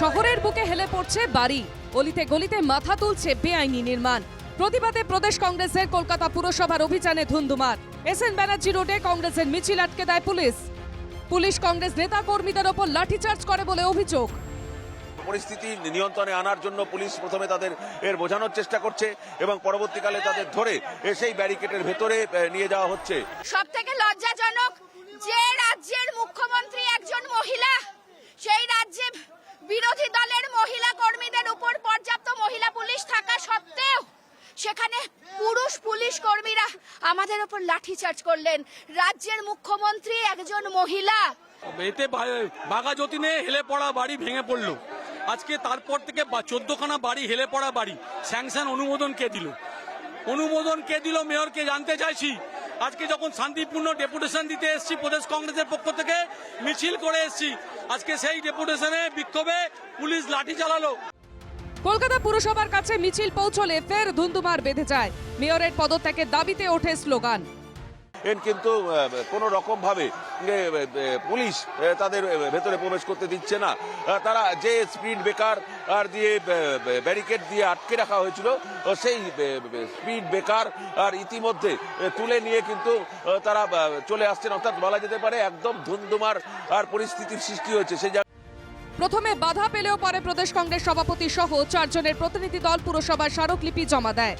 বুকে হেলে পড়ছে বাড়ি। অলিতে গলিতে মাথা তুলছে বেআইনি নির্মাণ। প্রতিবাদে প্রদেশ কংগ্রেসের কলকাতা পুরসভার অভিযানে ধুন্ধুমার। এস এন ব্যানার্জি রোডে কংগ্রেসের মিছিল আটকে দেয় পুলিশ। পুলিশ কংগ্রেস নেতা কর্মীদের ওপর লাঠিচার্জ করে বলে অভিযোগ। পরিস্থিতি নিয়ন্ত্রণে আনার জন্য পুলিশ প্রথমে তাদের এর বোঝানোর চেষ্টা করছে এবং পরবর্তীকালে তাদের ধরে সেই ব্যারিকেডের ভেতরে নিয়ে যাওয়া হচ্ছে। সব থেকে লজ্জাজনক যে রাজ্যের মুখ্যমন্ত্রী একজন মহিলা সেই রাজ্যে বিরোধী দলের মহিলা কর্মীদের উপর পর্যাপ্ত মহিলা পুলিশ থাকা সত্ত্বেও সেখানে পুরুষ পুলিশ কর্মীরা আমাদের উপর লাঠিচার্জ করলেন। রাজ্যের মুখ্যমন্ত্রী একজন মহিলা। এতে বাঘা যতীনে হেলে পড়া বাড়ি ভেঙে পড়ল। আজকে তারপর থেকে চোদ্দখানা বাড়ি হেলে পড়া বাড়ি। স্যাংশন অনুমোদন কে দিল? অনুমোদন কে দিল মেয়রকে জানতে চাইছি। আজকে যখন শান্তিপূর্ণ ডেপুটেশন দিতে এসেছি প্রদেশ কংগ্রেসের পক্ষ থেকে, মিছিল করে এসেছি। আজকে সেই ডেপুটেশনে বিক্ষোভে পুলিশ লাঠি চালালো। কলকাতা পুরসভার কাছে মিছিল পৌঁছলে ফের ধুন্ধুমার বেঁধে যায়। মেয়রের পদত্যাগের দাবিতে ওঠে স্লোগান। কিন্তু কোনো রকম ভাবে এ, এ, পুলিশ তাদের ভেতরে প্রবেশ করতে দিচ্ছে না। তারা যে স্পিড ব্রেকার আর দিয়ে ব্যারিকেড দিয়ে আটকে রাখা হয়েছিল সেই স্পিড ব্রেকার আর ইতিমধ্যে তুলে নিয়ে কিন্তু তারা চলে আসছেন। অর্থাৎ বলা যেতে পারে একদম ধুমধুমার আর পরিস্থিতির সৃষ্টি হয়েছে। সেই প্রথমে বাধা পেলেও পরে প্রদেশ কংগ্রেস সভাপতি সহ চারজনের প্রতিনিধি দল পুরসভার স্মারকলিপি জমা দেয়।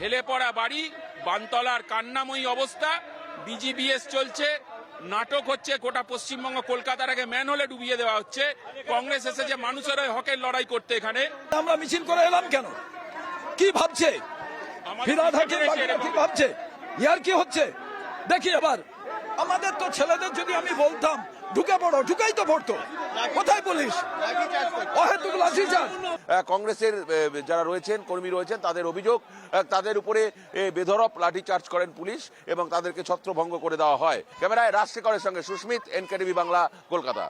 হেলে পড়া বাড়ি বানতলার কান্নাময়ী অবস্থা বিজিবিএস চলছে নাটক হচ্ছে গোটা পশ্চিমবঙ্গ কলকাতার আগে ম্যান হলে ডুবিয়ে দেওয়া হচ্ছে কংগ্রেস এসেছে মানুষের ওই হকের লড়াই করতে এখানে। আমরা মিছিল করে এলাম কেন? কি ভাবছে? ফিরাদ হাকিম এসে কি ভাবছে? ইয়ার কি হচ্ছে? দেখি এবার। আমাদের তো ছেলেদের যদি আমি বলতাম ঢুকে পড়ো, ঢুকেই তো পড়তো কোথায় পুলিশ? লাঠিচার্জ কংগ্রেসের যারা রয়েছেন, কর্মী রয়েছেন, তাদের অভিযোগ তাদের উপরে বেধরপ লাঠি চার্জ করেন পুলিশ এবং তাদেরকে ছত্রভঙ্গ করে দেওয়া হয়। ক্যামেরায় রাজশেখরের সঙ্গে সুস্মিত, এনকেটিভি বাংলা, কলকাতা।